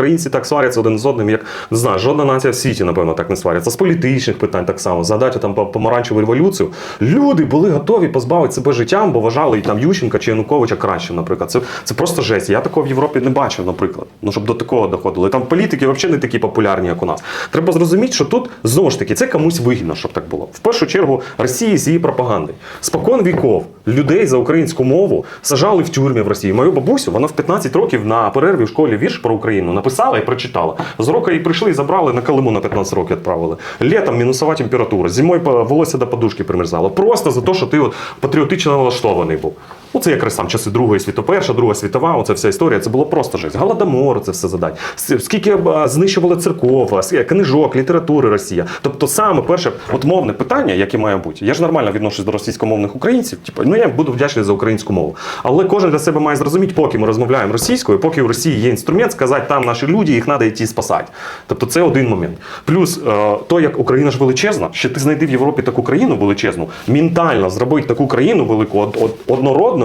українці так сваряться один з одним, як не знаю, жодна нація в світі, напевно, так не сваряться. З політичних питань так само. Згадайте там помаранчеву революцію. Люди були готові позбавити себе життям, бо вважали і там Ющенка чи Януковича кращим, наприклад. Це, це просто жесть. Я такого в Європі не бачив, наприклад. Ну щоб до такого доходило. І там політики взагалі не такі популярні, як у нас. Треба зрозуміти, що тут знову ж таки це комусь вигідно, щоб так було. В першу чергу Росії з її пропагандою. Спокон віков людей за українську мову сажали в тюрмі в Росії. Мою бабусю вона в 15 років на перерві в школі вірш про Україну написала і прочитала. З року її прийшли і забрали на Калиму на 15 років відправили. Літом мінусова температура, зимою волосся до подушки примерзало. Просто за те, що ти от патріотично налаштований був. Ну, це якраз там часи Другої світу, перша, Друга світова, оце вся історія. Це було просто жесть. Голодомор, це все задать. Скільки знищували церков, книжок, літератури Росія. Тобто, саме перше, от мовне питання, яке має бути. Я ж нормально відношусь до російськомовних українців. Типу, ну я буду вдячний за українську мову. Але кожен для себе має зрозуміти, поки ми розмовляємо російською, поки в Росії є інструмент, сказати, там наші люди, їх треба йти спасати. Тобто, це один момент. Плюс е, то, як Україна ж величезна, ще ти знайди в Європі таку країну величезну, ментально зробити таку країну велику од-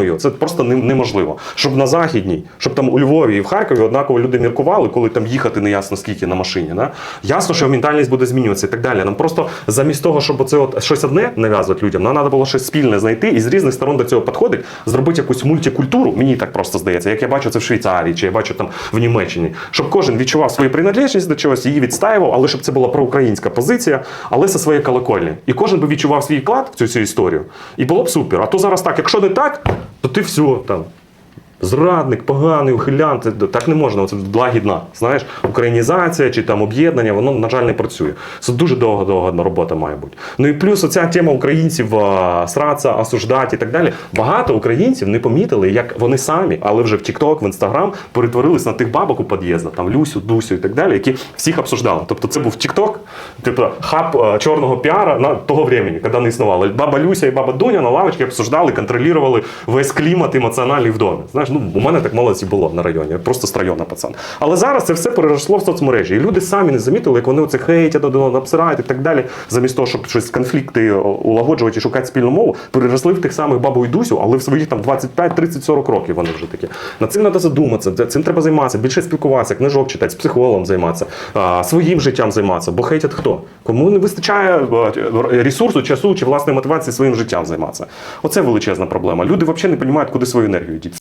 од- це просто неможливо. Щоб на західній, щоб там у Львові і в Харкові однаково люди міркували, коли там їхати не ясно скільки на машині. Да? Ясно, що ментальність буде змінюватися і так далі. Нам просто замість того, щоб оце от щось одне нав'язувати людям, нам треба було щось спільне знайти і з різних сторон до цього підходить, зробити якусь мультикультуру. Мені так просто здається, як я бачу це в Швейцарії, чи я бачу там в Німеччині, щоб кожен відчував свою приналежність до чогось, її відстаював, але щоб це була проукраїнська позиція, але зі своєї колокольні. І кожен би відчував свій вклад в цю всю історію. І було б супер. А то зараз так, якщо не так, то ты все там. Зрадник, поганий, ухилян, це так не можна. Це благідна. Знаєш, українізація чи там об'єднання, воно, на жаль, не працює. Це дуже довга-довга робота має бути. Ну і плюс оця тема українців сраться, осуждати і так далі. Багато українців не помітили, як вони самі, але вже в TikTok, в Instagram перетворились на тих бабок у під'їздах, там Люсю, Дусю і так далі, які всіх обсуждали. Тобто це був TikTok, типу хаб чорного піара на того времени, коли не існувало. Баба Люся і баба Дуня на лавочці обсуждали, контролювали весь клімат емоціональний в домі. Знаєш, ну у мене так молодці було на районі, я просто з пацан. Але зараз це все переросло в соцмережі. І люди самі не замітили, як вони оце хейтять, обсирають і так далі. Замість того, щоб щось конфлікти улагоджувати і шукати спільну мову, переросли в тих самих бабу і Дусю, але в своїх там 25, 30, 40 років вони вже такі. Над цим треба задуматися, цим треба займатися, більше спілкуватися, книжок читати, з психологом займатися, своїм життям займатися. Бо хейтять хто? Кому не вистачає е, ресурсу, часу чи власної мотивації своїм життям займатися. Оце величезна проблема. Люди взагалі не розуміють, куди свою енергію діти.